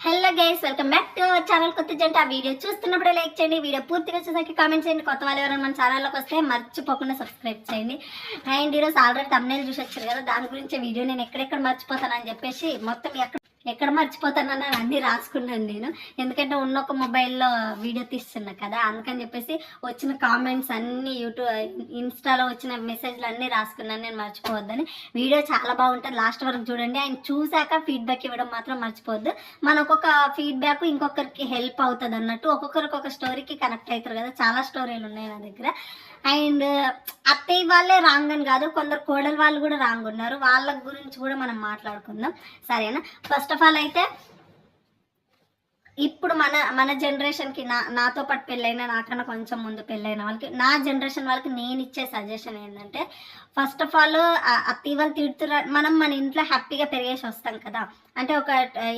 Hello guys welcome back to our channel కొత్త జంట. ఆ వీడియో చూస్తున్నప్పుడే లైక్ చేయండి వీడియో పూర్తిగా చూసాక కామెంట్ చేయండి. కొత్త వాళ్ళు ఎవరైనా మన ఛానల్లోకి వస్తే మర్చిపోకుండా సబ్స్క్రైబ్ చేయండి. అండ్ ఈరోజు ఆల్రెడీ తమ్నేల్ చూసి వచ్చారు కదా దాని గురించి వీడియో నేను ఎక్కడెక్కడ మర్చిపోతానని చెప్పేసి మొత్తం ఎక్కడ ఎక్కడ మర్చిపోతానని అన్ని రాసుకున్నాను నేను. ఎందుకంటే ఉన్న ఒక మొబైల్లో వీడియో తీస్తున్నా కదా అందుకని చెప్పేసి వచ్చిన కామెంట్స్ అన్ని యూట్యూబ్ ఇన్స్టాలో వచ్చిన మెసేజ్లు అన్నీ రాసుకున్నాను. నేను మర్చిపోవద్దని. వీడియో చాలా బాగుంటుంది. లాస్ట్ వరకు చూడండి. ఆయన చూశాక ఫీడ్బ్యాక్ ఇవ్వడం మాత్రం మర్చిపోవద్దు. మన ఒక్కొక్క ఫీడ్బ్యాక్ ఇంకొకరికి హెల్ప్ అవుతుంది అన్నట్టు ఒక్కొక్కరికి ఒక స్టోరీకి కనెక్ట్ అవుతారు కదా. చాలా స్టోరీలు ఉన్నాయి నా దగ్గర. అండ్ అత్తయ్య వాళ్ళే రాంగ్ అని కాదు కొందరు కోడలు వాళ్ళు కూడా రాంగ్ ఉన్నారు. వాళ్ళ గురించి కూడా మనం మాట్లాడుకుందాం. సరేనా? ఫస్ట్ ఆఫ్ ఆల్ అయితే ఇప్పుడు మన మన జనరేషన్కి నా నాతో పాటు పెళ్ళైన నాకన్నా కొంచెం ముందు పెళ్ళైన వాళ్ళకి నా జనరేషన్ వాళ్ళకి నేను ఇచ్చే సజెషన్ ఏంటంటే ఫస్ట్ ఆఫ్ ఆల్ అత్తయ్య వాళ్ళు తిడుతున్నారు. మనం మన ఇంట్లో హ్యాపీగా పెరిగేసి వస్తాం కదా. అంటే ఒక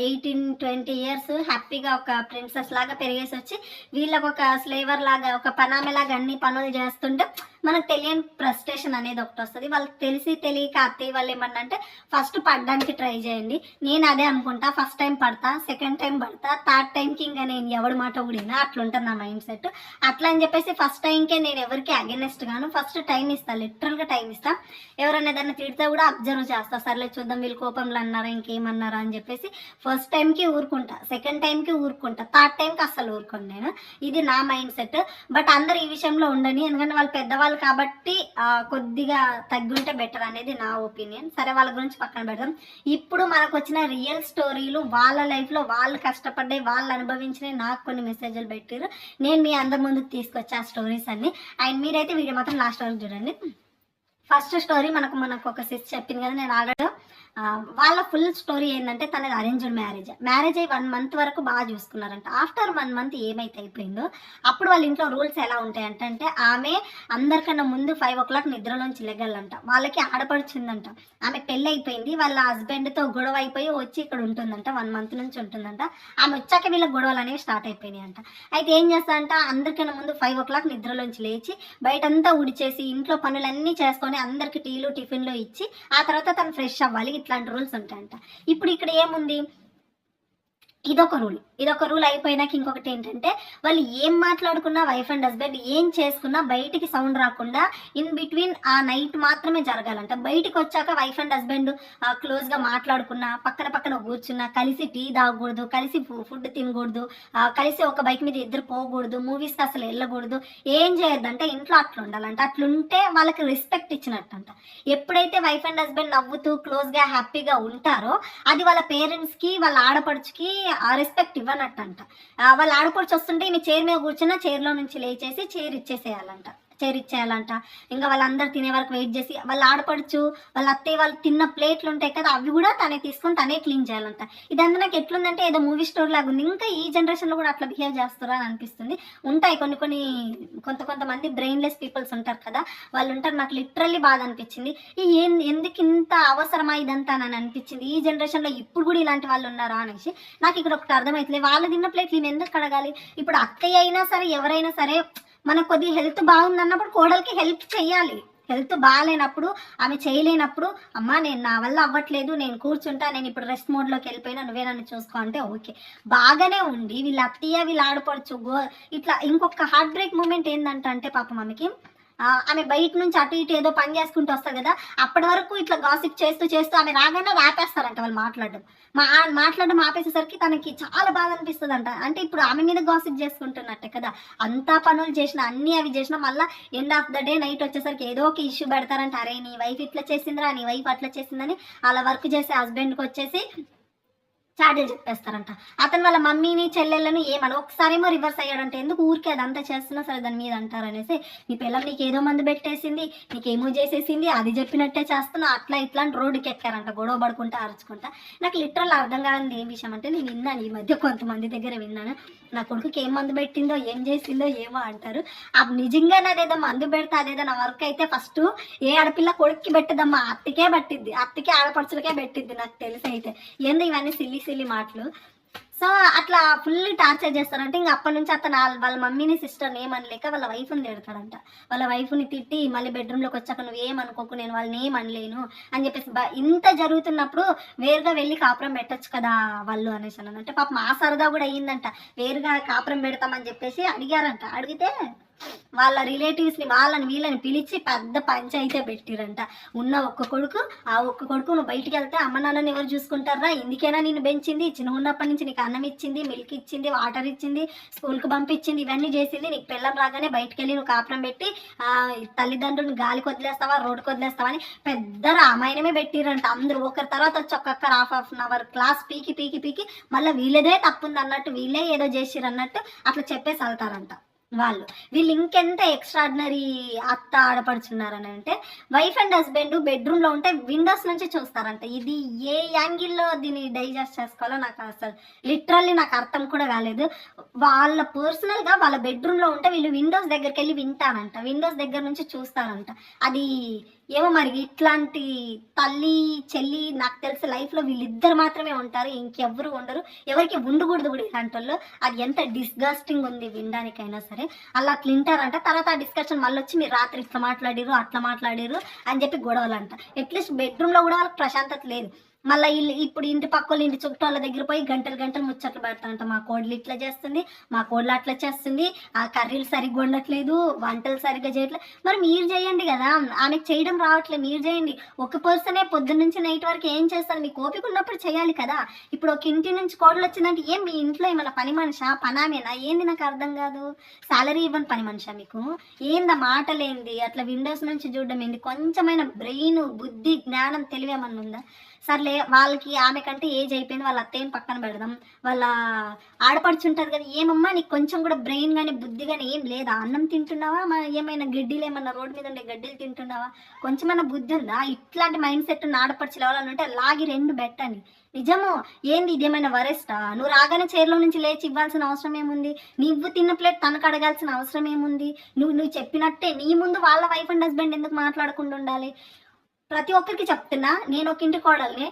ఎయిటీన్ ట్వంటీ ఇయర్స్ హ్యాపీగా ఒక ప్రిన్సెస్ లాగా పెరిగేసి వచ్చి వీళ్ళకి ఒక స్లేవర్ లాగా ఒక పనామె లాగా అన్ని పనులు చేస్తుంటే మనకు తెలియని ఫ్రస్ట్రేషన్ అనేది ఒకటి వస్తుంది. వాళ్ళకి తెలిసి తెలియక అత్తయ్య వాళ్ళు ఏమన్నా అంటే ఫస్ట్ పడడానికి ట్రై చేయండి. నేను అదే అనుకుంటా. ఫస్ట్ టైం పడతా సెకండ్ టైం పడతా థర్డ్ టైంకి ఇంకా నేను ఎవడి మాట కూడినా అట్లుంటుంది నా మైండ్ సెట్ అట్లా అని చెప్పేసి ఫస్ట్ టైంకే నేను ఎవరికి అగెనెస్ట్ గాను ఫస్ట్ టైం ఇస్తా లిటరల్గా టైం ఇస్తా. ఎవరైనా ఏదైనా తిడితే కూడా అబ్జర్వ్ చేస్తా. సర్లే చూద్దాం వీళ్ళు కోపంలో అన్నారా ఇంకేమన్నారా అని చెప్పేసి ఫస్ట్ టైంకి ఊరుకుంటా సెకండ్ టైంకి ఊరుకుంటా థర్డ్ టైంకి అస్సలు ఊరుకోను నేను. ఇది నా మైండ్ సెట్ బట్ అందరు ఈ విషయంలో ఉండని ఎందుకంటే వాళ్ళు పెద్దవాళ్ళు కాబట్టి కొద్దిగా తగ్గుంటే బెటర్ అనేది నా ఒపీనియన్ సరే వాళ్ళ గురించి పక్కన పెడదాం. ఇప్పుడు మనకు వచ్చిన రియల్ స్టోరీలు వాళ్ళ లైఫ్లో వాళ్ళు కష్టపడ్డాయి వాళ్ళు అనుభవించినవి నాకు కొన్ని మెసేజ్లు పెట్టారు నేను మీ అందరి ముందుకు తీసుకొచ్చా ఆ స్టోరీస్ అన్ని. అండ్ మీరైతే వీడియో మాత్రం లాస్ట్ వరకు చూడండి. ఫస్ట్ స్టోరీ మనకు మనకు ఒక సిస్ చెప్పింది కదా నేను ఆల్రెడీ వాళ్ళ ఫుల్ స్టోరీ ఏంటంటే తనది అరేంజ్డ్ మ్యారేజ్ మ్యారేజ్ అయ్యి వన్ మంత్ వరకు బాగా చూసుకున్నారంట. ఆఫ్టర్ వన్ మంత్ ఏమైతే అయిపోయిందో అప్పుడు వాళ్ళ ఇంట్లో రూల్స్ ఎలా ఉంటాయంట అంటే ఆమె అందరికన్నా ముందు ఫైవ్ ఓ క్లాక్ నిద్రలోంచి లెగాలంట. వాళ్ళకి ఆడపడుచుందంట. ఆమె పెళ్ళి అయిపోయింది వాళ్ళ హస్బెండ్తో గొడవ అయిపోయి వచ్చి ఇక్కడ ఉంటుందంట వన్ మంత్ నుంచి ఉంటుందంట. ఆమె వచ్చాక వీళ్ళ గొడవలు అనేవి స్టార్ట్ అయిపోయినాయి అంట అయితే ఏం చేస్తారంట అందరికన్నా ముందు ఫైవ్ ఓ క్లాక్ నిద్రలోంచి లేచి బయటంతా ఉడిచేసి ఇంట్లో పనులన్నీ చేసుకొని అందరికి టీలు టిఫిన్లు ఇచ్చి ఆ తర్వాత తను ఫ్రెష్ అవ్వాలి. ఇట్లాంటి రూల్స్ ఉంటాయంట. ఇప్పుడు ఇక్కడ ఏముంది? ఇదొక రూల్. ఇదొక రూల్ అయిపోయినాక ఇంకొకటి ఏంటంటే వాళ్ళు ఏం మాట్లాడుకున్నా వైఫ్ అండ్ హస్బెండ్ ఏం చేసుకున్నా బయటికి సౌండ్ రాకుండా ఇన్ బిట్వీన్ ఆ నైట్ మాత్రమే జరగాలంట. బయటికి వచ్చాక వైఫ్ అండ్ హస్బెండ్ క్లోజ్గా మాట్లాడుకున్నా పక్కన పక్కన కూర్చున్నా కలిసి టీ తాగకూడదు కలిసి ఫుడ్ తినకూడదు కలిసి ఒక బైక్ మీద ఇద్దరు పోకూడదు మూవీస్కి అసలు వెళ్ళకూడదు ఏం చేయొద్దంటే ఇంట్లో అట్లా ఉండాలంట. అట్లుంటే వాళ్ళకి రెస్పెక్ట్ ఇచ్చినట్టంట. ఎప్పుడైతే వైఫ్ అండ్ హస్బెండ్ నవ్వుతూ క్లోజ్గా హ్యాపీగా ఉంటారో అది వాళ్ళ పేరెంట్స్కి వాళ్ళ ఆడపడుచుకి ఆ రెస్పెక్ట్ ఇవ్వనట్టంట. వాళ్ళు వాళ్ళ ఆడపడుచు వస్తుంటే ఈమె చైర్ మీద కూర్చున్న చైర్లో నుంచి లేచేసి చైర్ ఇచ్చేసేయాలంట. చేరి ఇచ్చేయాలంట ఇంకా వాళ్ళందరూ తినే వరకు వెయిట్ చేసి వాళ్ళు ఆడపడుచు వాళ్ళ అత్తయ్య వాళ్ళు తిన్న ప్లేట్లు ఉంటాయి కదా అవి కూడా తనే తీసుకొని తనే క్లీన్ చేయాలంట. ఇదంతా నాకు ఎట్లుందంటే ఏదో మూవీ స్టోర్ లాగా ఉంది. ఇంకా ఈ జనరేషన్లో కూడా అట్లా బిహేవ్ చేస్తారా అని అనిపిస్తుంది. ఉంటాయి కొన్ని కొన్ని కొంత కొంతమంది బ్రెయిన్లెస్ పీపుల్స్ ఉంటారు కదా వాళ్ళు ఉంటారు. నాకు లిటరల్లీ బాధ అనిపించింది. ఈ ఏం ఎందుకు ఇంత అవసరమా ఇదంతా అని అనిపించింది. ఈ జనరేషన్లో ఇప్పుడు కూడా ఇలాంటి వాళ్ళు ఉన్నారా అనేసి నాకు ఇక్కడ ఒకటి అర్థమవుతుంది వాళ్ళు తిన్న ప్లేట్లు నేను ఎందుకు కడగాలి? ఇప్పుడు అక్కయ్య అయినా సరే ఎవరైనా సరే మనకు కొద్దిగా హెల్త్ బాగుందన్నప్పుడు కోడలికి హెల్ప్ చేయాలి. హెల్త్ బాగాలేనప్పుడు ఆమె చేయలేనప్పుడు అమ్మా నేను నా వల్ల అవ్వట్లేదు నేను కూర్చుంటా నేను ఇప్పుడు రెస్ట్ మోడ్లోకి వెళ్ళిపోయినా నువ్వే నన్ను చూసుకో అంటే ఓకే. బాగానే ఉండి వీళ్ళ అత్తయ్య వీళ్ళు ఆడపడుచు గో ఇట్లా ఇంకొక హార్ట్ బ్రేక్ మూమెంట్ ఏంటంటే పాపం ఆమెకి ఆమె బయట నుంచి అటు ఇటు ఏదో పని చేసుకుంటూ వస్తారు కదా అప్పటి వరకు ఇట్లా గాసిప్ చేస్తూ చేస్తూ ఆమె రాగానే ఆపేస్తారంట వాళ్ళు మాట్లాడడం. మా మాట్లాడడం ఆపేసేసరికి తనకి చాలా బాధ అనిపిస్తుంది అంట అంటే ఇప్పుడు ఆమె మీద గాసిప్ చేసుకుంటున్నట్టే కదా అంతా పనులు చేసిన అన్ని అవి చేసిన మళ్ళీ end of the day night వచ్చేసరికి ఏదో ఒక ఇష్యూ పెడతారంట. అరే నీ వైఫ్ ఇట్లా చేసిందిరా నీ వైఫ్ అట్లా చేసిందని అలా వర్క్ చేసే హస్బెండ్కి వచ్చేసి చాడీలు చెప్పేస్తారంట. అతను వాళ్ళ మమ్మీని చెల్లెళ్ళను ఏమని ఒకసారేమో రివర్స్ అయ్యాడంటే. ఎందుకు ఊరికే అదంతా చేస్తున్నా సరే దాని మీద అంటారనేసి నీ పిల్లలు నీకు ఏదో మందు పెట్టేసింది నీకేమో చేసేసింది అది చెప్పినట్టే చేస్తున్నా అట్లా ఇట్లా అని రోడ్డుకి ఎక్కారంట గొడవ పడుకుంటా అరుచుకుంటా. నాకు లిటరల్ అర్థం కాదు ఏం విషయం అంటే నేను విన్నాను ఈ మధ్య కొంతమంది దగ్గర విన్నాను. నా కొడుకుకి ఏం మందు పెట్టిందో ఏం చేసిందో ఏమో అంటారు. అది నిజంగా నాదేదో మందు పెడితే అదేదో నా వర్క్ అయితే ఫస్ట్ ఏ ఆడపిల్ల కొడుక్కి పెట్టదమ్మా. అత్తకే పట్టిద్ది. అత్తకే ఆడపడుచులకే పెట్టిద్ది నాకు తెలిసి అయితే. ఏందో ఇవన్నీ సిల్లి సిల్లి మాటలు. సో అట్లా ఫుల్ టార్చర్ చేస్తారంటే ఇంకా అప్పటి నుంచి అతను వాళ్ళ- మమ్మీని సిస్టర్ని ఏమనలేక వాళ్ళ వైఫ్ని తిడతాడంట. వాళ్ళ వైఫ్ని తిట్టి మళ్ళీ బెడ్రూమ్లోకి వచ్చాక నువ్వు ఏమనుకోకు నేను వాళ్ళని ఏమనలేను అనలేను అని చెప్పేసి ఇంత జరుగుతున్నప్పుడు వేరుగా వెళ్ళి కాపురం పెట్టచ్చు కదా వాళ్ళు అనేసి అంటే పాప మా సరదా కూడా అయ్యిందంట. వేరుగా కాపురం పెడతామని చెప్పేసి అడిగారంట. అడిగితే వాళ్ళ రిలేటివ్స్ని వాళ్ళని వీళ్ళని పిలిచి పెద్ద పంచాయితీ పెట్టిరంట. ఉన్న ఒక్క కొడుకు ఆ ఒక్క కొడుకు నువ్వు బయటికి వెళ్తే అమ్మ నాన్నని ఎవరు చూసుకుంటారా? ఎందుకైనా నిన్ను పెంచింది? చిన్న ఉన్నప్పటి నుంచి నీకు అన్నం ఇచ్చింది మిల్క్ ఇచ్చింది వాటర్ ఇచ్చింది స్కూల్కి పంపించింది ఇవన్నీ చేసింది. నీకు పిల్లం రాగానే బయటికి వెళ్ళి నువ్వు కాపురం పెట్టి తల్లిదండ్రులను గాలికి వదిలేస్తావా రోడ్డుకి వదిలేస్తావా అని పెద్ద రామాయణమే పెట్టిరంట. అందరూ ఒకరి తర్వాత వచ్చి ఒక్కొక్కరు half half an hour class పీకి పీకి పీకి మళ్ళీ వీళ్ళదే తప్పుంది అన్నట్టు వీళ్ళే ఏదో చేసిరన్నట్టు అట్లా చెప్పేసి వెళ్తారంట. వాళ్ళు. వీళ్ళు ఇంకెంత ఎక్స్ట్రాడినరీ అత్త ఆడపడుచున్నారని అంటే వైఫ్ అండ్ హస్బెండ్ బెడ్రూమ్లో ఉంటే విండోస్ నుంచి చూస్తారంట. ఇది ఏ యాంగిల్లో దీన్ని డైజెస్ట్ చేసుకోవాలో నాకు అసలు లిటరల్లీ నాకు అర్థం కూడా కాలేదు. వాళ్ళ పర్సనల్గా వాళ్ళ బెడ్రూమ్లో ఉంటే వీళ్ళు విండోస్ దగ్గరికి వెళ్ళి వింటారంట. విండోస్ దగ్గర నుంచి చూస్తారంట. అది ఏమో మరి ఇట్లాంటి తల్లి చెల్లి నాకు తెలిసి లైఫ్లో వీళ్ళిద్దరు మాత్రమే ఉంటారు ఇంకెవ్వరు ఉండరు. ఎవరికి ఉండకూడదు కూడా ఇలాంటి వాళ్ళు. అది ఎంత డిస్గాస్టింగ్ ఉంది వినడానికైనా సరే. అలా అట్లా వింటారంట. తర్వాత ఆ డిస్కషన్ మళ్ళీ వచ్చి మీరు రాత్రి ఇట్లా మాట్లాడిరు అట్లా మాట్లాడిరు అని చెప్పి గొడవలంట. అట్లీస్ట్ బెడ్రూమ్లో కూడా వాళ్ళకి ప్రశాంతత లేదు. మళ్ళీ ఇల్లు ఇప్పుడు ఇంటి పక్కల ఇంటి చుట్టాల దగ్గర పోయి గంటలు గంటలు ముచ్చట్లు పెడతానంట మా కోడలు ఇట్లా చేస్తుంది మా కోడలు అట్లా చేస్తుంది ఆ కర్రీలు సరిగ్గా ఉండట్లేదు వంటలు సరిగ్గా చేయట్లేదు మరి మీరు చేయండి కదా ఆమెకు చేయడం రావట్లేదు మీరు చేయండి. ఒక పర్సనే పొద్దున్న నుంచి నైట్ వరకు ఏం చేస్తారు మీకు ఓపిక ఉన్నప్పుడు చేయాలి కదా. ఇప్పుడు ఒక ఇంటి నుంచి కోడలు వచ్చిందంటే ఏం మీ ఇంట్లో ఏమైనా పని మనిషా? పనామేనా ఏంది నాకు అర్థం కాదు. సాలరీ ఇవ్వని పని మనిషా మీకు? ఏందా మాటలేంది? అట్లా విండోస్ నుంచి చూడడం ఏంది? కొంచెమైన బ్రెయిన్ బుద్ధి జ్ఞానం తెలివేమన్నా ఉందా? సర్లే వాళ్ళకి ఆమె కంటే ఏజ్ అయిపోయింది వాళ్ళ అత్తయ్యని పక్కన పెడదాం. వాళ్ళ ఆడపడుచుంటారు కదా ఏమమ్మా నీకు కొంచెం కూడా బ్రెయిన్ కానీ బుద్ధి కానీ ఏం లేదా? అన్నం తింటున్నావా? మా ఏమైనా గడ్డీలు ఏమన్నా రోడ్డు మీద ఉండే గడ్డీలు తింటున్నావా? కొంచెమైనా బుద్ధి ఉందా? ఇట్లాంటి మైండ్ సెట్ ఉన్న ఆడపడుచులు ఎవరైనా ఉంటే లాగి రెండు బెట్టని నిజము? ఏంది ఇదేమైనా వరెస్టా? నువ్వు రాగానే చైర్లో నుంచి లేచి ఇవ్వాల్సిన అవసరం ఏముంది? నువ్వు తిన్న ప్లేట్ తనకు అడగాల్సిన అవసరం ఏముంది? నువ్వు నువ్వు చెప్పినట్టే నీ ముందు వాళ్ళ వైఫ్ అండ్ హస్బెండ్ ఎందుకు మాట్లాడకుండా ఉండాలి? ప్రతి ఒక్కరికి చెప్తున్నా నేను ఒక ఇంటి కోడల్ని.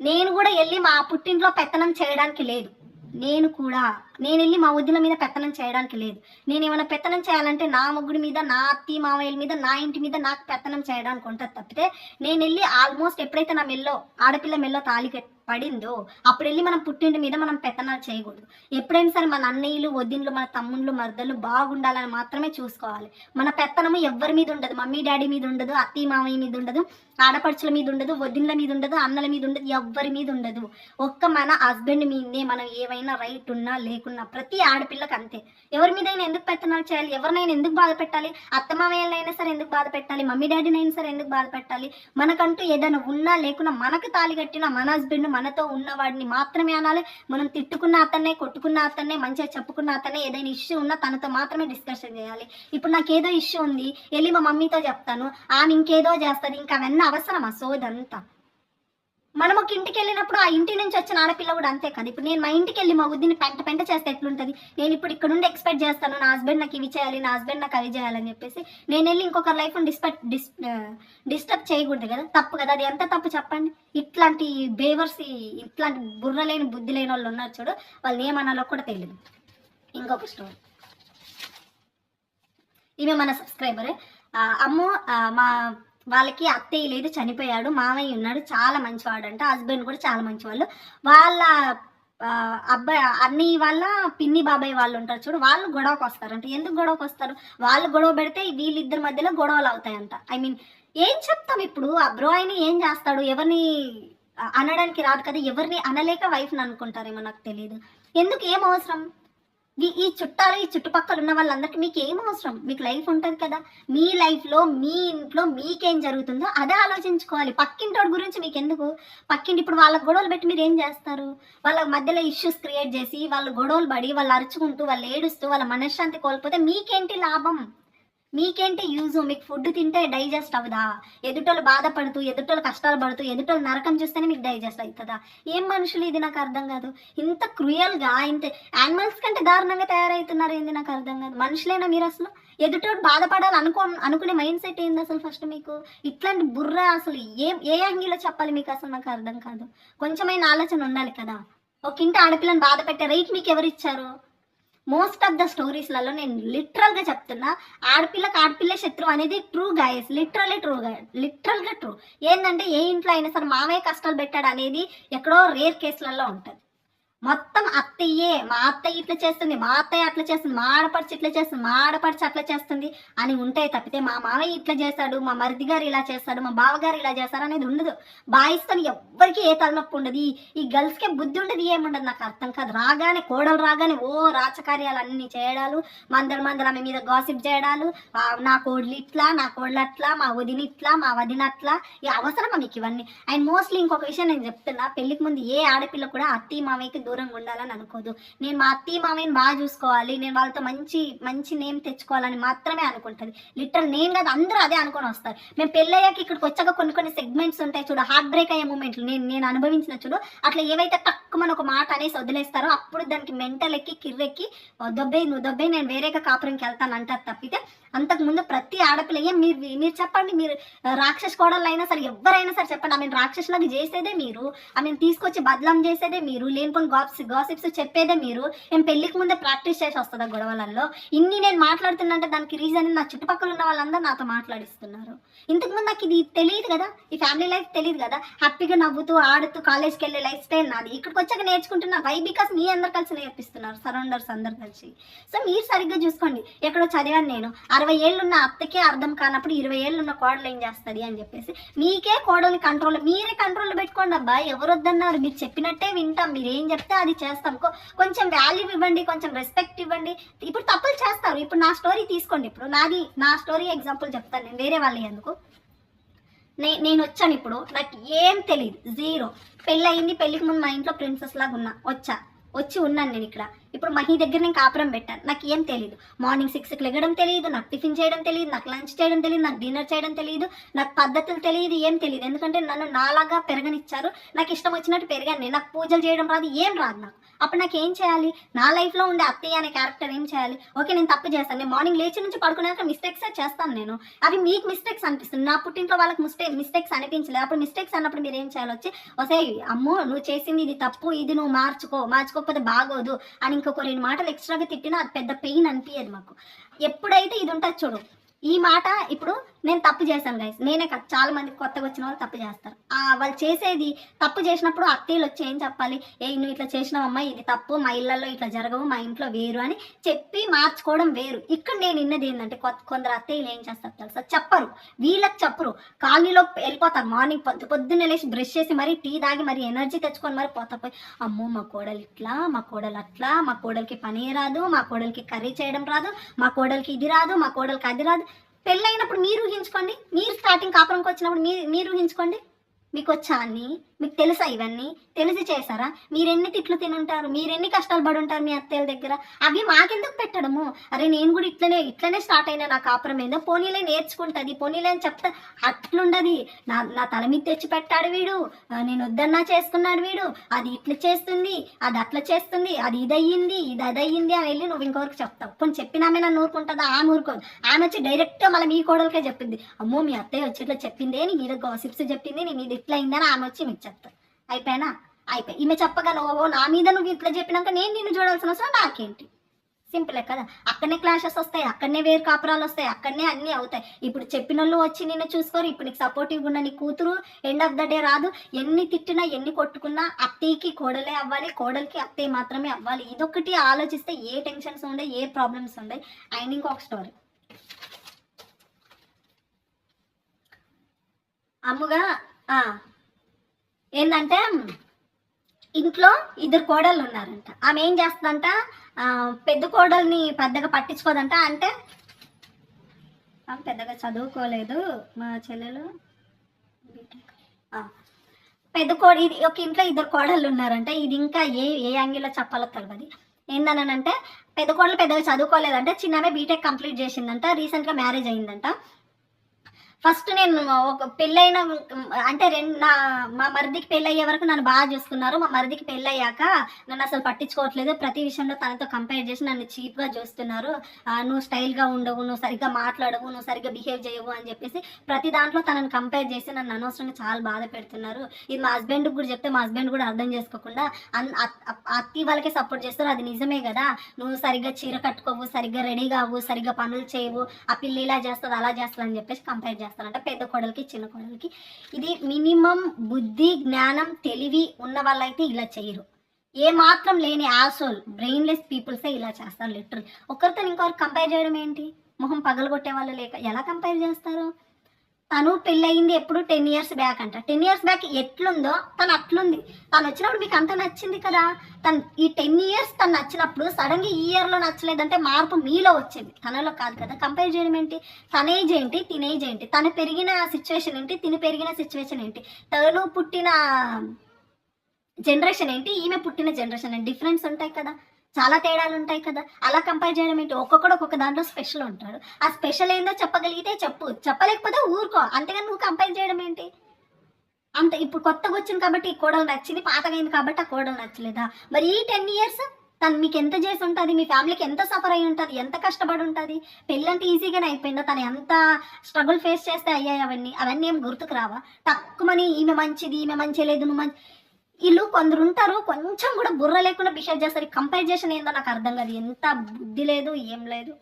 నేను కూడా వెళ్ళి మా పుట్టింట్లో పెత్తనం చేయడానికి లేదు. నేను కూడా. నేను వెళ్ళి మా వదిన మీద పెత్తనం చేయడానికి లేదు. నేను ఏమైనా పెత్తనం చేయాలంటే నా ముగ్గుడి మీద నా అత్తి మామయ్యల మీద నా ఇంటి మీద నాకు పెత్తనం చేయడానికి ఉంటుంది తప్పితే నేను వెళ్ళి ఆల్మోస్ట్ ఎప్పుడైతే నా మెల్లో ఆడపిల్ల మెల్లో తాళి కట్టి పడిందో అప్పుడు వెళ్ళి మనం పుట్టింటి మీద మనం పెత్తనాలు చేయకూడదు. ఎప్పుడైనా సరే మన అన్నయ్యలు వదిన్లు మన తమ్ముళ్ళు మరదలు బాగుండాలని మాత్రమే చూసుకోవాలి. మన పెత్తనము ఎవరి మీద ఉండదు. మమ్మీ డాడీ మీద ఉండదు అత్తి మామయ్య మీద ఉండదు ఆడపడుచుల మీద ఉండదు వదిన్ల మీద ఉండదు అన్నల మీద ఉండదు ఎవ్వరి మీద ఉండదు. ఒక్క మన హస్బెండ్ మీదే మనం ఏవైనా రైట్ ఉన్నా లేకున్నా ప్రతి ఆడపిల్లకి అంతే. ఎవరి మీదైనా ఎందుకు పెత్తనాలు చేయాలి? ఎవరినైనా ఎందుకు బాధ పెట్టాలి? అత్తమామయ్యలైనా సరే ఎందుకు బాధ పెట్టాలి? మమ్మీ డాడీనైనా సరే ఎందుకు బాధ పెట్టాలి? మనకంటూ ఏదైనా ఉన్నా లేకున్నా మనకు తాళి కట్టిన మన హస్బెండ్ మనతో ఉన్నవాడిని మాత్రమే అనాలి. మనం తిట్టుకున్న అతన్నే కొట్టుకున్న అతన్నే మంచిగా చెప్పుకున్న అతనే ఏదైనా ఇష్యూ ఉన్నా తనతో మాత్రమే డిస్కషన్ చేయాలి. ఇప్పుడు నాకు ఏదో ఇష్యూ ఉంది వెళ్ళి మా మమ్మీతో చెప్తాను. ఆమె ఇంకేదో చేస్తుంది ఇంకా అవన్నీ అవసరమా? సోదంతా మనం ఒక ఇంటికి వెళ్ళినప్పుడు ఆ ఇంటి నుంచి వచ్చిన ఆడపిల్ల కూడా అంతే కదా. ఇప్పుడు నేను మా ఇంటికి వెళ్ళి మా వద్దిని పెంట పెంట చేస్తే ఎట్లుంటుంది? నేను ఇప్పుడు ఇక్కడ నుండి ఎక్స్పెక్ట్ చేస్తాను నా హస్బెండ్ నాకు ఇవి చేయాలి నా హస్బెండ్ నాకు అవి చేయాలని చెప్పేసి నేను వెళ్ళి ఇంకొకరి లైఫ్ డిస్పెక్ట్ డిస్ డిస్టర్బ్ చేయకూడదు కదా. తప్పు కదా. అది ఎంత తప్పు చెప్పండి? ఇట్లాంటి బేవర్స్ ఇట్లాంటి బుర్ర లేని బుద్ధి లేని వాళ్ళు ఉన్నారు చూడు. వాళ్ళు ఏమనాలో కూడా తెలియదు ఇంకొక స్టోరీ ఈమె మన సబ్స్క్రైబరే అమ్మో మా వాళ్ళకి అత్తయ్య లేదు చనిపోయాడు మామయ్య ఉన్నాడు చాలా మంచివాడు అంట హస్బెండ్ కూడా చాలా మంచివాళ్ళు. వాళ్ళ అబ్బాయి అన్నయ్య వాళ్ళ పిన్ని బాబాయ్ వాళ్ళు ఉంటారు చూడు వాళ్ళు గొడవకు వస్తారంట. ఎందుకు గొడవకు వస్తారు? వాళ్ళు గొడవ పెడితే వీళ్ళిద్దరి మధ్యలో గొడవలు అవుతాయంట. ఐ మీన్ ఏం చెప్తాం ఇప్పుడు? ఆ బ్రో అయినా ఏం చేస్తాడు? ఎవరిని అనడానికి రాదు కదా. ఎవరిని అనలేక వైఫ్ని అనుకుంటారేమో నాకు తెలియదు ఎందుకు? ఏం అవసరం? ఈ- ఈ చుట్టాలు ఈ చుట్టుపక్కల ఉన్న వాళ్ళందరికీ మీకు ఏం అవసరం? మీకు లైఫ్ ఉంటుంది కదా. మీ లైఫ్లో మీ ఇంట్లో మీకేం జరుగుతుందో అదే ఆలోచించుకోవాలి. పక్కింటోడి గురించి మీకు ఎందుకు పక్కింటి ఇప్పుడు వాళ్ళ గొడవలు పెట్టి మీరు ఏం చేస్తారు? వాళ్ళ మధ్యలో ఇష్యూస్ క్రియేట్ చేసి వాళ్ళు గొడవలు పడి వాళ్ళు అరుచుకుంటూ వాళ్ళు ఏడుస్తూ వాళ్ళ మనశ్శాంతి కోల్పోతే మీకేంటి లాభం? మీకేంటి యూజు? మీకు ఫుడ్ తింటే డైజెస్ట్ అవ్వదా? ఎదుటోళ్ళు బాధపడుతూ ఎదుటోళ్ళు కష్టాలు పడుతూ ఎదుటోళ్ళు నరకం చూస్తేనే మీకు డైజెస్ట్ అవుతుందా ఏం మనుషులు ఇది నాకు అర్థం కాదు. ఇంత క్రూయల్గా ఇంత యానిమల్స్ కంటే దారుణంగా తయారవుతున్నారు ఏంది నాకు అర్థం కాదు. మనుషులేనా మీరు అసలు? ఎదుటోడు బాధపడాలి అనుకో అనుకునే మైండ్ సెట్ ఏంది అసలు ఫస్ట్ మీకు? ఇట్లాంటి బుర్ర అసలు ఏ ఏ యాంగిల్లో చెప్పాలి మీకు అసలు నాకు అర్థం కాదు. కొంచెమైనా ఆలోచన ఉండాలి కదా. ఒక ఇంటి ఆడపిల్లని బాధ పెట్టే రైట్ మీకు ఎవరు ఇచ్చారు మోస్ట్ ఆఫ్ ద స్టోరీస్లలో నేను లిటరల్గా చెప్తున్నా ఆడపిల్లకి ఆడపిల్ల శత్రువు అనేది ట్రూ గాయస్ లిటరల్లీ ట్రూ లిటరల్గా ట్రూ ఏంటంటే ఏ ఇంట్లో అయినా సరే మామయ్య కష్టాలు పెట్టాడు అనేది ఎక్కడో రేర్ కేసులలో ఉంటుంది. మొత్తం అత్తయ్యే మా అత్తయ్య ఇట్లా చేస్తుంది మా అత్తయ్య అట్లా చేస్తుంది మా ఆడపడిచి ఇట్లా చేస్తుంది మా ఆడపడిచి అట్లా చేస్తుంది అని ఉంటాయి తప్పితే మా మామయ్య ఇట్లా చేస్తాడు మా మరిది గారు ఇలా చేస్తాడు మా బావగారు ఇలా చేస్తారు అనేది ఉండదు. బాయిస్తో ఎవ్వరికి ఏ తలనొప్పి ఉండదు. ఈ గర్ల్స్కే బుద్ధి ఉండదు ఏముండదు. నాకు అర్థం కాదు. రాగానే కోడలు రాగానే ఓ రాచకార్యాలు అన్ని చేయడాలు మందల మందల ఆమె మీద గాసిప్ చేయడాలు నా కోడలు ఇట్లా నా కోడలు అట్లా మా వదిన ఇట్లా మా వదిన అట్లా అవసరమా మీకు ఇవన్నీ? అండ్ మోస్ట్లీ ఇంకొక విషయం నేను చెప్తున్నా పెళ్ళికి ముందు ఏ ఆడపిల్ల కూడా అత్తయ్య మామయ్యకి దూరంగా ఉండాలని అనుకోదు. నేను మా అత్తి మామయ్యని బాగా చూసుకోవాలి. నేను వాళ్ళతో మంచి మంచి నేమ్ తెచ్చుకోవాలని మాత్రమే అనుకుంటుంది. లిటరల్ నేను కాదు అందరూ అదే అనుకొని వస్తారు. మేము పెళ్ళయ్యాక ఇక్కడికి వచ్చాక కొన్ని కొన్ని సెగ్మెంట్స్ ఉంటాయి చూడు హార్ట్ బ్రేక్ అయ్యే మూమెంట్లు నేను నేను అనుభవించిన చూడు అట్లా ఏవైతే తక్కువ ఒక మాట అనేసి వదిలేస్తారో అప్పుడు దానికి మెంటల్ ఎక్కి కిర్రెక్కి దొబ్బే నువ్వు దొబ్బే నేను వేరేగా కాపురంకి వెళ్తాను అంటారు తప్పితే అంతకుముందు ప్రతి ఆడపిల్ల ఏం మీరు మీరు చెప్పండి మీరు రాక్షస్ కోడళ్ళు అయినా సరే ఎవరైనా సరే చెప్పండి ఆమెను రాక్షసులకు చేసేదే మీరు ఆమెను తీసుకొచ్చి బదలం చేసేదే మీరు లేనిపోని గాప్స్ గాసిప్స్ చెప్పేదే మీరు మేము పెళ్ళికి ముందే ప్రాక్టీస్ చేసి వస్తుందా గొడవలలో ఇన్ని నేను మాట్లాడుతున్నంటే దానికి రీజన్ నా చుట్టుపక్కల ఉన్న వాళ్ళందరూ నాతో మాట్లాడిస్తున్నారు. ఇంతకు ముందు నాకు ఇది తెలియదు కదా ఈ ఫ్యామిలీ లైఫ్ తెలియదు కదా హ్యాపీగా నవ్వుతూ ఆడుతూ కాలేజ్కి వెళ్ళే లైఫ్ స్టైల్ నాది. ఇక్కడికి వచ్చాక నేర్చుకుంటున్నా వై బికాస్ మీ అందరు కలిసి నేర్పిస్తున్నారు సరౌండర్స్ అందరు కలిసి. సో మీరు సరిగ్గా చూసుకోండి ఎక్కడో చదివాను నేను అరవై ఏళ్ళున్న అత్తకే అర్థం కానప్పుడు ఇరవై ఏళ్ళున్న కోడలు ఏం చేస్తుంది అని చెప్పేసి మీకే కోడలు కంట్రోల్ మీరే కంట్రోల్ పెట్టుకోండి అబ్బా ఎవరు వద్దన్నారు మీరు చెప్పినట్టే వింటాం మీరు ఏం చెప్తే అది చేస్తాం. కొంచెం వాల్యూ ఇవ్వండి కొంచెం రెస్పెక్ట్ ఇవ్వండి. ఇప్పుడు తప్పులు చేస్తారు. ఇప్పుడు నా స్టోరీ తీసుకోండి. ఇప్పుడు నాది నా స్టోరీ ఎగ్జాంపుల్ చెప్తాను నేను వేరే వాళ్ళు ఎందుకు? నే నేను వచ్చాను ఇప్పుడు నాకు ఏం తెలియదు జీరో పెళ్ళి అయింది పెళ్ళికి ముందు మా ఇంట్లో ప్రిన్సెస్ లాగా ఉన్నా వచ్చా. వచ్చి ఉన్నాను నేను ఇక్కడ. ఇప్పుడు మహి దగ్గర నేను కాపురం పెట్టాను. నాకు ఏం తెలియదు మార్నింగ్ సిక్స్కి లెగడం తెలియదు నాకు టిఫిన్ చేయడం తెలియదు నాకు లంచ్ చేయడం తెలియదు నాకు డిన్నర్ చేయడం తెలియదు నాకు పద్ధతులు తెలియదు ఏం తెలియదు ఎందుకంటే నన్ను నాలాగా పెరగనిచ్చారు. నాకు ఇష్టం వచ్చినట్టు పెరిగాను నేను. నాకు పూజలు చేయడం రాదు ఏం రాదు నాకు. అప్పుడు నాకు ఏం చేయాలి? నా లైఫ్లో ఉండే అత్తయ్య అనే క్యారెక్టర్ ఏం చేయాలి? ఓకే నేను తప్పు చేస్తాను. నేను మార్నింగ్ లేచి నుంచి పడుకున్నాక మిస్టేక్స్ చేస్తాను నేను. అవి మీకు మిస్టేక్స్ అనిపిస్తుంది. నా పుట్టింట్లో వాళ్ళకి మిస్టేక్ మిస్టేక్స్ అనిపించలేదు. అప్పుడు మిస్టేక్స్ అన్నప్పుడు మీరు ఏం చేయాలి? వచ్చి వసే అమ్మో నువ్వు చేసింది ఇది తప్పు ఇది నువ్వు మార్చుకో మార్చుకోకపోతే బాగోదు అని ఇంకొక రెండు మాటలు ఎక్స్ట్రాగా తిట్టినా అది పెద్ద పెయిన్ అనిపించదు మాకు. ఎప్పుడైతే ఇది ఉంటుంది చూడు. ఈ మాట ఇప్పుడు నేను తప్పు చేశాను గైస్ నేనే కాదు చాలా మంది కొత్తగా వచ్చిన వాళ్ళు తప్పు చేస్తారు. వాళ్ళు చేసేది తప్పు చేసినప్పుడు అత్తయ్యలు వచ్చి ఏం చెప్పాలి? ఏ నువ్వు ఇట్లా చేసినావమ్మా ఇది తప్పు మా ఇళ్ళల్లో ఇట్లా జరగవు మా ఇంట్లో వేరు అని చెప్పి మార్చుకోవడం వేరు. ఇక్కడ నేను విన్నది ఏంటంటే కొత్త కొందరు అత్తయ్యలు ఏం చేస్తారు తెలుసా? చెప్పరు. వీళ్ళకి చెప్పరు. కాలనీలో వెళ్ళిపోతారు. మార్నింగ్ పొద్దు పొద్దున్నే లేచి బ్రష్ చేసి మరీ టీ తాగి మరి ఎనర్జీ తెచ్చుకొని మరి పోతా పోయి అమ్మో మా కోడలు ఇట్లా మా కోడలు అట్లా మా కోడలికి పని రాదు మా కోడలికి కర్రీ చేయడం రాదు మా కోడలికి ఇది రాదు మా కోడలికి అది రాదు పెళ్ళైనప్పుడు మీరు ఊహించుకోండి. మీరు స్టార్టింగ్ కాపురంకి వచ్చినప్పుడు మీరు మీరు ఊహించుకోండి. మీకు వచ్చా అన్ని? మీకు తెలుసా ఇవన్నీ? తెలిసి చేశారా? మీరెన్ని తిట్లు తినుంటారు? మీరెన్ని కష్టాలు పడి ఉంటారు మీ అత్తయ్యల దగ్గర? అవి మాకెందుకు పెట్టడము? అరే నేను కూడా ఇట్లనే ఇట్లనే స్టార్ట్ అయినా నా కాపురం ఏందో? పోనీలే నేర్చుకుంటుంది పోనీలే అని చెప్తా. అట్లుండదు. నా నా తల మీద తెచ్చి పెట్టాడు వీడు. నేను వద్దన్నా చేసుకున్నాడు వీడు. అది ఇట్లా చేస్తుంది అది అట్లా చేస్తుంది అది ఇది ఇది అదయ్యింది అని వెళ్ళి నువ్వు ఇంకొకరికి చెప్తావు. కొన్ని చెప్పినామే నన్ను ఊరుకుంటుందా? ఆమె ఊరుకోదు. ఆమె వచ్చి డైరెక్ట్గా మళ్ళీ మీ కోడలకే చెప్పింది. అమ్మో మీ అత్తయ్య వచ్చి ఇట్లా చెప్పిందే నీ మీద గాసిప్స్ చెప్పింది నీ మీద ఇట్లా అయిందని ఆమె వచ్చి మీకు చెప్తాను అయిపోయినా? అయిపోయి. ఈమె చెప్పగలవు ఓ నా మీద నువ్వు ఇట్లా చెప్పినాక నేను నిన్ను చూడాల్సిన అవసరం నాకేంటి? సింపులే కదా. అక్కడనే క్లాషెస్ వస్తాయి అక్కడనే వేరు కాపురాలు వస్తాయి అక్కడనే అన్నీ అవుతాయి. ఇప్పుడు చెప్పిన వాళ్ళు వచ్చి నిన్ను చూసుకోరు ఇప్పుడు నీకు సపోర్టివ్గా ఉన్న నీ కూతురు ఎండ్ ఆఫ్ ద డే రాదు. ఎన్ని తిట్టినా ఎన్ని కొట్టుకున్నా అత్తయ్యకి కోడలే అవ్వాలి కోడలికి అత్తయ్య మాత్రమే అవ్వాలి. ఇదొకటి ఆలోచిస్తే ఏ టెన్షన్స్ ఉండే ఏ ప్రాబ్లమ్స్ ఉండే. అండ్ ఇంకొక స్టోరీ అమ్ముగా ఏంటంటే ఇంట్లో ఇద్దరు కోడళ్ళు ఉన్నారంట ఆమె ఏం చేస్తుందంట పెద్ద కోడల్ని పెద్దగా పట్టించుకోదంట. అంటే పెద్దగా చదువుకోలేదు మా చెల్లెలు. పెద్ద కోడ ఇది ఒక ఇంట్లో ఇద్దరు కోడళ్ళు ఉన్నారంట ఇది ఇంకా ఏ ఏ యాంగిల్లో చెప్పాలో తెలియదు ఏందనంటే పెద్ద కోడలు పెద్దగా చదువుకోలేదంట. చిన్నమే బీటెక్ కంప్లీట్ చేసిందంట. రీసెంట్గా మ్యారేజ్ అయిందంట. ఫస్ట్ నేను ఒక పెళ్ళైన అంటే రెండు నా మా మరిదికి పెళ్ళయ్యే వరకు నన్ను బాగా చూసుకున్నారు. మా మరిదికి పెళ్ళయ్యాక నన్ను అసలు పట్టించుకోవట్లేదు. ప్రతి విషయంలో తనతో కంపేర్ చేసి నన్ను చీప్గా చూస్తున్నారు. నువ్వు స్టైల్గా ఉండవు నువ్వు సరిగ్గా మాట్లాడవు నువ్వు సరిగ్గా బిహేవ్ చేయవు అని చెప్పేసి ప్రతి దాంట్లో తనని కంపేర్ చేసి నన్ను అనవసరంగా చాలా బాధ పెడుతున్నారు. ఇది మా హస్బెండ్కి కూడా చెప్తే మా హస్బెండ్ కూడా అర్థం చేసుకోకుండా అన్- అత్తి వాళ్ళకే సపోర్ట్ చేస్తారు. అది నిజమే కదా. నువ్వు సరిగ్గా చీర కట్టుకోవు సరిగ్గా రెడీ కావు సరిగ్గా పనులు చేయవు. ఆ పిల్లి ఇలా చేస్తుంది అలా చేస్తుంది అని చెప్పేసి కంపేర్ చేస్తాను చేస్తారంట పెద్ద కోడలికి చిన్న కోడలికి. ఇది మినిమం బుద్ధి జ్ఞానం తెలివి ఉన్న వాళ్ళైతే ఇలా చేయరు. ఏ మాత్రం లేని ఆసోల్ బ్రెయిన్లెస్ పీపుల్సే ఇలా చేస్తారు లిటరల్ ఒకరితో ఇంకొకరు కంపేర్ చేయడం ఏంటి? మొహం పగలగొట్టే వాళ్ళు లేక ఎలా కంపేర్ చేస్తారు? తను పెళ్ళయింది ఎప్పుడు టెన్ ఇయర్స్ బ్యాక్ అంట. టెన్ ఇయర్స్ బ్యాక్ ఎట్లుందో తను అట్లుంది. తను వచ్చినప్పుడు మీకు అంత నచ్చింది కదా? తను ఈ టెన్ ఇయర్స్ తను నచ్చినప్పుడు సడన్గా ఈ ఇయర్లో నచ్చలేదంటే మార్పు మీలో వచ్చింది. తనలో కాదు కదా? కంపేర్ చేయడం ఏంటి? తన ఏజ్ ఏంటి తిన ఏజ్ ఏంటి తను పెరిగిన సిచ్యువేషన్ ఏంటి? తిని పెరిగిన సిచ్యువేషన్ ఏంటి? తను పుట్టిన జనరేషన్ ఏంటి? ఈమె పుట్టిన జనరేషన్ ఏంటి డిఫరెన్స్ ఉంటాయి కదా? చాలా తేడాలు ఉంటాయి కదా. అలా కంపేర్ చేయడం ఏంటి? ఒక్కొక్కడు ఒక్కొక్క దాంట్లో స్పెషల్ ఉంటాడు. ఆ స్పెషల్ ఏందో చెప్పగలిగితే చెప్పు. చెప్పలేకపోతే ఊరుకో. అంతేగాని నువ్వు కంపేర్ చేయడం ఏంటి? అంత ఇప్పుడు కొత్తగా వచ్చింది కాబట్టి ఈ కోడలు నచ్చింది పాతగా కాబట్టి ఆ కోడలు నచ్చలేదా? మరి ఈ టెన్ ఇయర్స్ తను మీకు ఎంత చేసి ఉంటుంది? మీ ఫ్యామిలీకి ఎంత సఫర్ అయి ఉంటుంది? ఎంత కష్టపడి ఉంటుంది? పెళ్ళంటే ఈజీగానే అయిపోయిందా? తను ఎంత స్ట్రగుల్ ఫేస్ చేస్తే అయ్యాయి అవన్నీ? అవన్నీ ఏం గుర్తుకు రావా? తక్కువని ఈమె మంచిది ఈమె మంచి లేదు నువ్వు మంచి వీళ్ళు కొందరు ఉంటారు కొంచెం కూడా బుర్ర లేకుండా బిహేవ్ చేస్తారు. కంపేర్ ఏందో నాకు అర్థం కాదు. ఎంత బుద్ధి లేదు ఏం లేదు.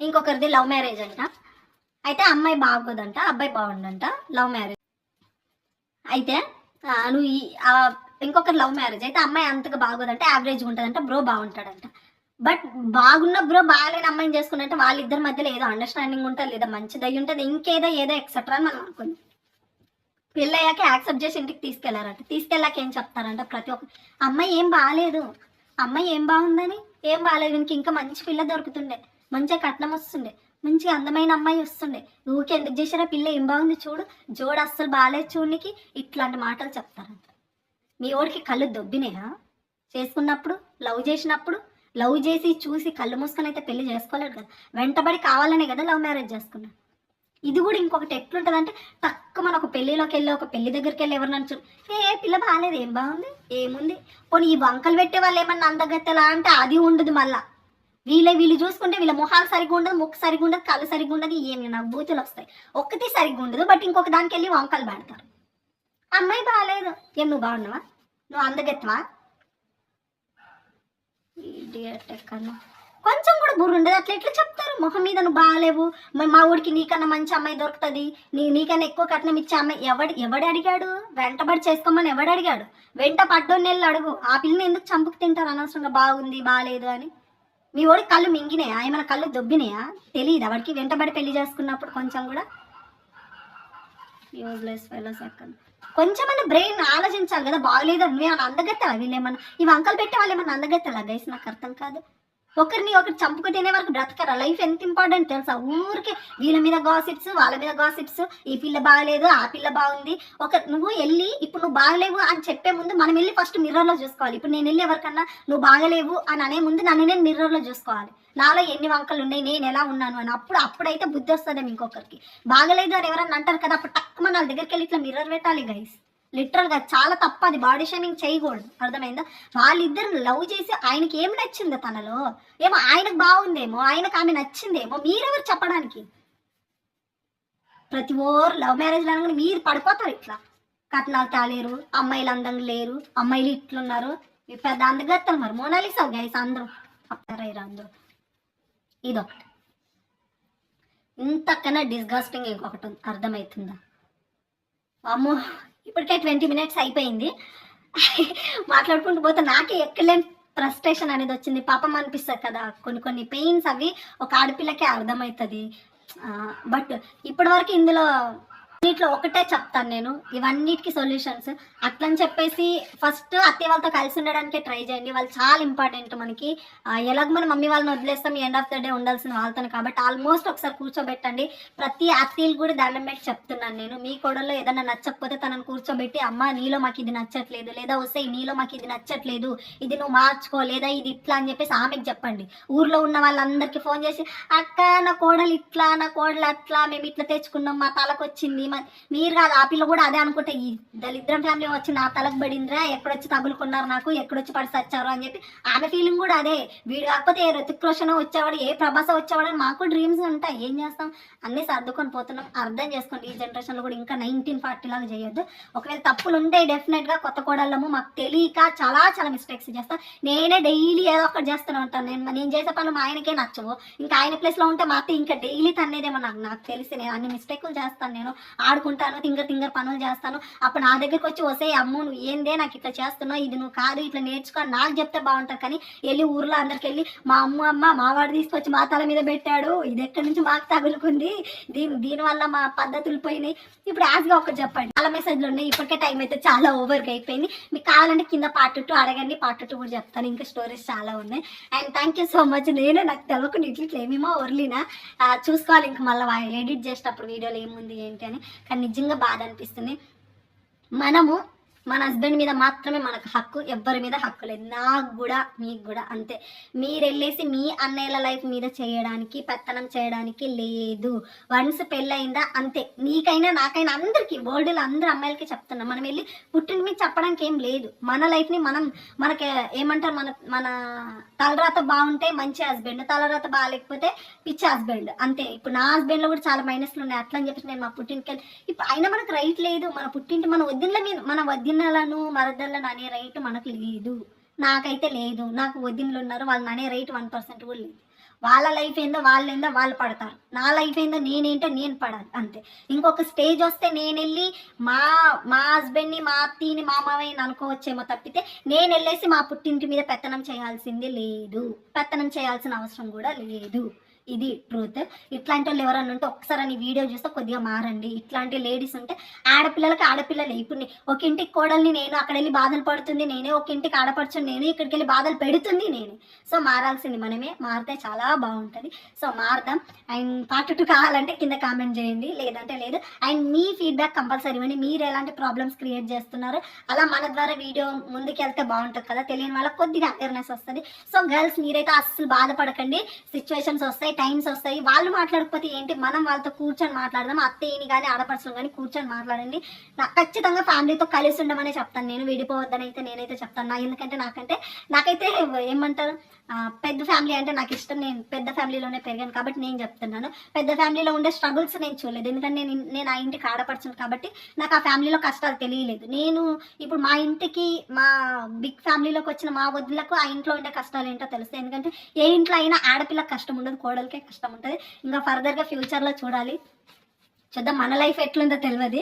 ఇంకొకరిది లవ్ మ్యారేజ్ అంట. అయితే అమ్మాయి బాగోదంట అబ్బాయి బాగుండంట లవ్ మ్యారేజ్. అయితే నువ్వు ఈ ఇంకొకరు లవ్ మ్యారేజ్. అయితే అమ్మాయి అంతగా బాగోదంటే యావరేజ్గా ఉంటుందంట బ్రో బాగుంటాడంట. బట్ బాగున్న బ్రో బాగాలేని అమ్మాయిని చేసుకున్నట్టే వాళ్ళిద్దరి మధ్యలో ఏదో అండర్స్టాండింగ్ ఉంటుంది లేదా మంచిది అయి ఉంటుంది ఇంకేదో ఏదో ఎక్సెట్రా అని మనం అనుకుంది పెళ్ళయ్యాక యాక్సెప్ట్ చేసి ఇంటికి తీసుకెళ్ళారంట. తీసుకెళ్ళాక ఏం చెప్తారంట? ప్రతి ఒక్క అమ్మాయి ఏం బాగాలేదు. అమ్మాయి ఏం బాగుందని? ఏం బాగాలేదు. ఇంక ఇంకా మంచి పిల్ల దొరుకుతుండే. మంచిగా కట్నం వస్తుండే. మంచి అందమైన అమ్మాయి వస్తుండే. ఊకే ఎందుకు చేసారా పిల్ల? ఏం బాగుంది చూడు. జోడు అస్సలు బాగాలేదు చూడనికి. ఇట్లాంటి మాటలు చెప్తారంట. మీ ఓడికి కళ్ళు దొబ్బినాయా? చేసుకున్నప్పుడు లవ్ చేసినప్పుడు లవ్ చేసి చూసి కళ్ళు మూసుకొని అయితే పెళ్ళి చేసుకోలేడు కదా. వెంటబడి కావాలనే కదా లవ్ మ్యారేజ్ చేసుకున్నా. ఇది కూడా ఇంకొకటి ఎట్లుంటుంది అంటే తక్కువ మన ఒక పెళ్ళిలోకి వెళ్ళి ఒక పెళ్ళి దగ్గరికి వెళ్ళి ఎవరినైనా చూ ఏ పిల్ల బాగాలేదు ఏం బాగుంది? ఏముంది? పోనీ ఈ వంకలు పెట్టే వాళ్ళు ఏమన్నా అందగత్తెలా అంటే అది ఉండదు మళ్ళా. వీళ్ళే వీళ్ళు చూసుకుంటే వీళ్ళ మొహాలు సరిగ్గా ఉండదు ముక్కు సరిగ్గా ఉండదు కళ్ళు సరిగ్గా ఉండదు ఏమి నాకు బూతులు వస్తాయి. ఒక్కటి సరిగ్గా ఉండదు బట్ ఇంకొక దానికి వెళ్ళి వంకలు పెడతారు. అమ్మాయి బాగాలేదు ఏం నువ్వు బాగున్నావా? నువ్వు అందగెత్తవా? కొంచెం కూడా బుర్ర ఉండదు అట్లా ఎట్లా చెప్తారు? మొహం మీద నువ్వు బాగాలేవు. మా ఊడికి నీకన్నా మంచి అమ్మాయి దొరుకుతుంది. నీ నీకన్నా ఎక్కువ కట్నం ఇచ్చే అమ్మాయి ఎవడు ఎవడు అడిగాడు? వెంటబడి చేసుకోమని ఎవడు అడిగాడు? వెంట పడ్డోని వెళ్ళి అడుగు. ఆ పిల్లని ఎందుకు చంపుకు తింటారు? అనవసరంగా బాగుంది బాగాలేదు అని. మీ ఓడి కళ్ళు మింగినాయా? ఏమైనా కళ్ళు దొబ్బినాయా? తెలియదు వాడికి వెంటబడి పెళ్ళి చేసుకున్నప్పుడు కొంచెం కూడా. యూజ్లెస్ ఫెలోస్ ఎక్కడ కొంచెం బ్రెయిన్ ఆలోచించాలి కదా బాగలేదు అని ఏమైనా అందగెత్తావా వీళ్ళు ఏమన్నా ఈ పెట్టే వాళ్ళు ఏమన్నా అందగెత్తాలా? గైస్ నాకు అర్థం కాదు. ఒకరిని ఒకరు చంపుకుంటేనే వరకు బ్రతకరా. లైఫ్ ఎంత ఇంపార్టెంట్ తెలుసా? ఊరికే వీళ్ళ మీద గాసిప్స్ వాళ్ళ మీద గాసిప్స్ ఈ పిల్ల బాగలేదు ఆ పిల్ల బాగుంది. ఒక నువ్వు వెళ్ళి ఇప్పుడు నువ్వు బాగలేవు అని చెప్పే ముందు మనం వెళ్ళి ఫస్ట్ మిర్రర్లో చూసుకోవాలి. ఇప్పుడు నేను వెళ్ళి ఎవరికన్నా నువ్వు బాగలేవు అని అనే ముందు నన్ను నేను మిర్రర్లో చూసుకోవాలి. నాలో ఎన్ని వంకలు ఉన్నాయి నేను ఎలా ఉన్నాను అని. అప్పుడు అప్పుడైతే బుద్ధి వస్తుంది ఇంకొకరికి. బాగలేదు అని ఎవరన్నా అంటారు కదా అప్పుడు తక్కువ నా దగ్గరికి వెళ్ళి ఇట్లా మిర్రర్ పెట్టాలి గైస్ లిటరల్గా చాలా తప్ప అది బాడీ షేమింగ్ చేయకూడదు. అర్థమైందా? వాళ్ళిద్దరు లవ్ చేసి ఆయనకి ఏం నచ్చిందో తనలో? ఏమో ఆయనకు బాగుందేమో ఆయనకు ఆమె నచ్చిందేమో మీరెవరు చెప్పడానికి? ప్రతి ఓరు లవ్ మ్యారేజ్ అనగానే మీరు పడిపోతారు ఇట్లా. కట్నాలు తాలేరు అమ్మాయిలు అందంగా లేరు అమ్మాయిలు ఇట్లున్నారు. మీ పెద్ద అందగత్తారు మరి. మోనాలిసా గైస్ అందరూ. అప్పారాయిరు అందరూ. ఇదొకటి ఇంతకన్నా డిస్గస్టింగ్ ఇంకొకటి అర్థమవుతుందా అమ్మో. ఇప్పటికే ట్వంటీ మినిట్స్ అయిపోయింది. మాట్లాడుకుంటూ పోతే నాకే ఎక్కలేని ఫ్రస్ట్రేషన్ అనేది వచ్చింది. పాపం అనిపిస్తుంది కదా కొన్ని కొన్ని పెయిన్స్ అవి ఒక ఆడపిల్లకే అర్థమవుతుంది. బట్ ఇప్పటివరకు ఇందులో వీటిలో ఒకటే చెప్తాను నేను. ఇవన్నిటికి సొల్యూషన్స్. అట్లని చెప్పేసి ఫస్ట్ అత్తయ్య వాళ్ళతో కలిసి ఉండడానికే ట్రై చేయండి. వాళ్ళు చాలా ఇంపార్టెంట్ మనకి. ఎలాగ మన మమ్మీ వాళ్ళని వదిలేస్తాం. ఎండ్ ఆఫ్ ద డే ఉండాల్సిన వాళ్ళతోనే కాబట్టి ఆల్మోస్ట్ ఒకసారి కూర్చోబెట్టండి. ప్రతి అత్తయ్యలు కూడా దండం పెట్టి చెప్తున్నాను నేను. మీ కోడల్లో ఏదైనా నచ్చకపోతే తనను కూర్చోబెట్టి అమ్మ నీలో మాకు ఇది నచ్చట్లేదు. లేదా వస్తే నీలో మాకు ఇది నచ్చట్లేదు. ఇది నువ్వు మార్చుకో. లేదా ఇది ఇట్లా అని చెప్పేసి ఆమెకి చెప్పండి. ఊర్లో ఉన్న వాళ్ళందరికీ ఫోన్ చేసి అక్క నా కోడలు ఇట్లా నా కోడలు అట్లా మేము ఇట్లా తెచ్చుకున్నాం. మా తలకు వచ్చింది. మీరు కాదు ఆ పిల్ల కూడా అదే అనుకుంటే ఈ దళిద్రం ఫ్యామిలీ వచ్చి నా తలకు పడిందిరా ఎక్కడొచ్చి తగులుకున్నారు నాకు ఎక్కడొచ్చి పడి సచ్చారు అని చెప్పి ఆమె ఫీలింగ్ కూడా అదే. వీడు కాకపోతే ఏ రుతిక్ రోషన్ వచ్చేవాడు ఏ ప్రభాస వచ్చేవాడు అని మాకు డ్రీమ్స్ ఉంటాయి. ఏం చేస్తాం? అన్నీ సర్దుకొని పోతున్నాం. అర్థం చేసుకోండి ఈ జనరేషన్లో కూడా ఇంకా నైన్టీన్ ఫార్టీ లాగా చేయొద్దు. ఒకవేళ తప్పులు ఉంటే డెఫినెట్గా కొత్త కోడళ్ళము మాకు తెలియక చాలా చాలా మిస్టేక్స్ చేస్తాం. నేనే డైలీ ఏదో ఒకటి చేస్తూనే ఉంటాను. నేను నేను చేసే పనులు మా ఆయనకే నచ్చవు. ఇంకా ఆయన ప్లేస్లో ఉంటే మా అత్త ఇంకా డైలీ తన్నేదేమో నాకు నాకు తెలిసి నేను అన్ని మిస్టేక్లు చేస్తాను నేను. ఆడుకుంటాను తింగర్ తింగర్ పనులు చేస్తాను. అప్పుడు నా దగ్గరికి వచ్చి వసే అమ్ము నువ్వు ఏందే నాకు ఇట్లా చేస్తున్నావు? ఇది నువ్వు కాదు ఇట్లా నేర్చుకో నాకు చెప్తే బాగుంటుంది. కానీ వెళ్ళి ఊర్లో అందరికి వెళ్ళి మా అమ్మ అమ్మ మా వాడు తీసుకొచ్చి మా తల మీద పెట్టాడు. ఇది ఎక్కడి నుంచి మాకు తగులుకుంది? దీని దీనివల్ల మా పద్ధతులు పోయినాయి. ఇప్పుడు యాజ్గా ఒకటి చెప్పండి. చాలా మెసేజ్లు ఉన్నాయి. ఇప్పటికే టైం అయితే చాలా ఓవర్గా అయిపోయింది. మీకు కావాలంటే కింద పార్ట్ టూ అడగండి. పార్ట్ టూ కూడా చెప్తాను. ఇంకా స్టోరీస్ చాలా ఉన్నాయి. And thank you so much. నేనే నాకు తెలియకుండా ఇట్లా ఏమేమో వర్లినా చూసుకోవాలి. ఇంక మళ్ళీ ఎడిట్ చేసేటప్పుడు వీడియోలో ఏముంది ఏంటి అని. కానీ నిజంగా బాధ అనిపిస్తుంది. మనము మన హస్బెండ్ మీద మాత్రమే మనకు హక్కు ఎవ్వరి మీద హక్కు లేదు. నాకు కూడా మీకు కూడా అంతే. మీరు వెళ్ళేసి మీ అన్నయ్యల లైఫ్ మీద చేయడానికి పెత్తనం చేయడానికి లేదు. వన్స్ పెళ్ళయిందా అంతే. నీకైనా నాకైనా అందరికీ వరల్డ్లో అందరు అమ్మాయిలకి చెప్తున్నాం. మనం వెళ్ళి పుట్టిన మీద చెప్పడానికి ఏం లేదు. మన లైఫ్ని మనం మనకి ఏమంటారు మన మన తలరాత బాగుంటే మంచి హస్బెండ్ తలరాత బాగాలేకపోతే పిచ్చి హస్బెండ్ అంతే. ఇప్పుడు నా హస్బెండ్లో కూడా చాలా మైనస్లు ఉన్నాయి. అట్లా అని చెప్పేసి నేను మా పుట్టింటికి వెళ్ళి ఇప్పుడు అయినా మనకు రైట్ లేదు. మన పుట్టింటి మన వద్దిన మీద మన వదినలను మరదలను అనే రైట్ మనకు లేదు. నాకైతే లేదు. నాకు వదినలు ఉన్నారు. వాళ్ళని అనే రైట్ వన్ పర్సెంట్ కూడా లేదు. వాళ్ళ లైఫ్ ఏందో వాళ్ళు ఏందో వాళ్ళు పడతారు. నా లైఫ్ ఏందో నేనేంటో నేను పడాలి. అంతే. ఇంకొక స్టేజ్ వస్తే నేను వెళ్ళి మా మా హస్బెండ్ని మా అత్తీని మా మామయ్యని అనుకోవచ్చేమో తప్పితే నేను వెళ్ళేసి మా పుట్టింటి మీద పెత్తనం చేయాల్సింది లేదు. పెత్తనం చేయాల్సిన అవసరం కూడా లేదు. ఇది ట్రూత్. ఇట్లాంటి వాళ్ళు ఎవరన్నా ఉంటే ఒకసారి నీ వీడియో చూస్తే కొద్దిగా మారండి. ఇట్లాంటి లేడీస్ ఉంటే ఆడపిల్లలకి ఆడపిల్లలే. ఇప్పుడు ఒక ఇంటికి కోడల్ని నేను అక్కడ వెళ్ళి బాధలు పడుతుంది నేనే ఒక ఇంటికి ఆడపడుచు నేనే ఇక్కడికి వెళ్ళి బాధలు పెడుతుంది నేను. సో మారాల్సింది మనమే. మారితే చాలా బాగుంటుంది. సో మారదాం. అండ్ పార్ట్ టూ కావాలంటే కింద కామెంట్ చేయండి. లేదంటే లేదు. అండ్ మీ ఫీడ్బ్యాక్ కంపల్సరీ ఇవ్వండి. మీరు ఎలాంటి ప్రాబ్లమ్స్ క్రియేట్ చేస్తున్నారు. అలా మన ద్వారా వీడియో ముందుకు వెళ్తే బాగుంటుంది కదా. తెలియని వాళ్ళకి కొద్దిగా అవేర్నెస్ వస్తుంది. సో గర్ల్స్ మీరైతే అస్సలు బాధపడకండి. సిచ్యువేషన్స్ వస్తాయి. టైమ్స్ వస్తాయి. వాళ్ళు మాట్లాడకపోతే ఏంటి? మనం వాళ్ళతో కూర్చొని మాట్లాడదాం అత్తయ్యని కానీ ఆడపడుచులు కానీ కూర్చొని మాట్లాడండి. నాకు ఖచ్చితంగా ఫ్యామిలీతో కలిసి ఉండమనే చెప్తాను. నేను విడిపోవద్దని అయితే నేనైతే చెప్తాను. నా ఎందుకంటే నాకంటే నాకైతే ఏమంటారు? పెద్ద ఫ్యామిలీ అంటే నాకు ఇష్టం. నేను పెద్ద ఫ్యామిలీలోనే పెరిగాను కాబట్టి నేను చెప్తున్నాను. పెద్ద ఫ్యామిలీలో ఉండే స్ట్రగుల్స్ నేను చూడలేదు. ఎందుకంటే నేను నేను ఆ ఇంటికి ఆడపడుచును కాబట్టి నాకు ఆ ఫ్యామిలీలో కష్టాలు తెలియలేదు. నేను ఇప్పుడు మా ఇంటికి మా బిగ్ ఫ్యామిలీలోకి వచ్చిన మా వద్దులకు ఆ ఇంట్లో ఉండే కష్టాలు ఏంటో తెలుస్తాయి. ఎందుకంటే ఏ ఇంట్లో అయినా ఆడపిల్లకి కష్టం ఉండదు వాళ్ళకే కష్టం ఉంటుంది. ఇంకా ఫర్దర్గా ఫ్యూచర్లో చూడాలి. చూద్దాం మన లైఫ్ ఎట్లుందో తెలియదు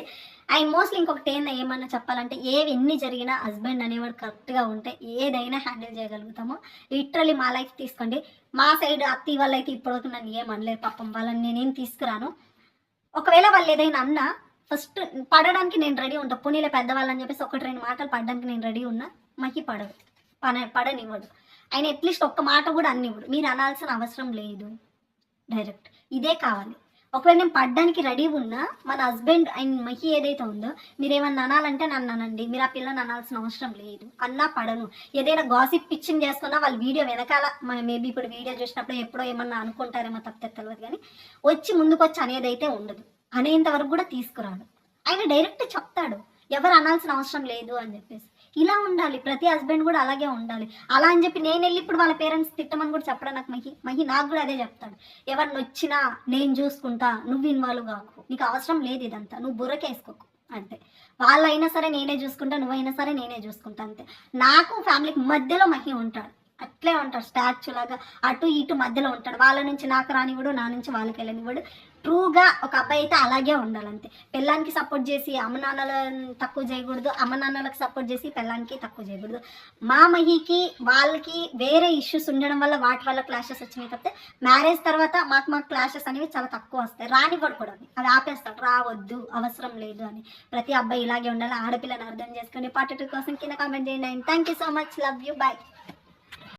అండ్ మోస్ట్లీ ఇంకొకటి ఏందో ఏమన్నా చెప్పాలంటే ఏవి ఎన్ని జరిగినా హస్బెండ్ అనేవాడు కరెక్ట్గా ఉంటే ఏదైనా హ్యాండిల్ చేయగలుగుతామో. లిటరలీ మా లైఫ్ తీసుకోండి. మా సైడ్ అత్తి వాళ్ళు అయితే ఇప్పటివరకు నన్ను ఏం అనలేదు పాపం. వాళ్ళని నేనేం తీసుకురాను. ఒకవేళ వాళ్ళు ఏదైనా అన్నా ఫస్ట్ పడడానికి నేను రెడీ ఉంటా. పునీలే పెద్దవాళ్ళని చెప్పేసి ఒకటి రెండు మాటలు పడడానికి నేను రెడీ ఉన్నా మకి పడదు. పన పడనివ్వడు. ఆయన అట్లీస్ట్ ఒక్క మాట కూడా అన్నివ్వడు. మీరు అనాల్సిన అవసరం లేదు. డైరెక్ట్. ఇదే కావాలి. ఒకవేళ నేను పడ్డానికి రెడీ ఉన్నా మన హస్బెండ్ అండ్ మహి ఏదైతే ఉందో మీరు ఏమన్నా అనాలంటే నన్ను అనండి. మీరు ఆ పిల్లని అనాల్సిన అవసరం లేదు. అన్నా పడను. ఏదైనా గాసిప్ పిచ్చింగ్ చేసుకున్నా వాళ్ళ వీడియో వెనకాల మేబీ ఇప్పుడు వీడియో చూసినప్పుడు ఎప్పుడో ఏమన్నా అనుకుంటారేమో తప్పితే తెలియదు కానీ వచ్చి ముందుకొచ్చి అనేదైతే అనేది అయితే ఉండదు. అనేంత వరకు కూడా తీసుకురాడు. ఆయన డైరెక్ట్ చెప్తాడు. ఎవరు అనాల్సిన అవసరం లేదు అని చెప్పేసి. ఇలా ఉండాలి. ప్రతి హస్బెండ్ కూడా అలాగే ఉండాలి. అలా అని చెప్పి నేను వెళ్ళి ఇప్పుడు వాళ్ళ పేరెంట్స్ తిట్టమని కూడా చెప్పడం నాకు మహి మహి నాకు కూడా అదే చెప్తాడు. ఎవరిని వచ్చినా నేను చూసుకుంటా నువ్వు ఇన్వాల్వ్ కాకు. నీకు అవసరం లేదు ఇదంతా. నువ్వు బుర్రకేసుకోకు. అంతే. వాళ్ళైనా సరే నేనే చూసుకుంటా నువ్వైనా సరే నేనే చూసుకుంటా అంతే. నాకు ఫ్యామిలీకి మధ్యలో మహి ఉంటాడు. అట్లే ఉంటాడు. స్టాచ్యూ లాగా అటు ఇటు మధ్యలో ఉంటాడు. వాళ్ళ నుంచి నాకు రానివ్వడు నా నుంచి వాళ్ళకి వెళ్ళనివ్వడు. ట్రూగా ఒక అబ్బాయి అయితే అలాగే ఉండాలంతే. పెళ్ళానికి సపోర్ట్ చేసి అమ్మ నాన్నలను తక్కువ చేయకూడదు అమ్మ నాన్నలకు సపోర్ట్ చేసి పెళ్ళానికి తక్కువ చేయకూడదు. మా మహికి వాళ్ళకి వేరే ఇష్యూస్ ఉండడం వల్ల వాటి వల్ల క్లాషెస్ వచ్చినాయి తప్పితే మ్యారేజ్ తర్వాత మాకు మాకు క్లాషెస్ అనేవి చాలా తక్కువ వస్తాయి. రానివ్వడు కూడా అవి. ఆపేస్తాడు. రావద్దు అవసరం లేదు అని. ప్రతి అబ్బాయి ఇలాగే ఉండాలి. ఆడపిల్లని అర్థం చేసుకుని పార్టీ టూ కోసం కింద కామెంట్ చేయండి. And thank you so much love you bye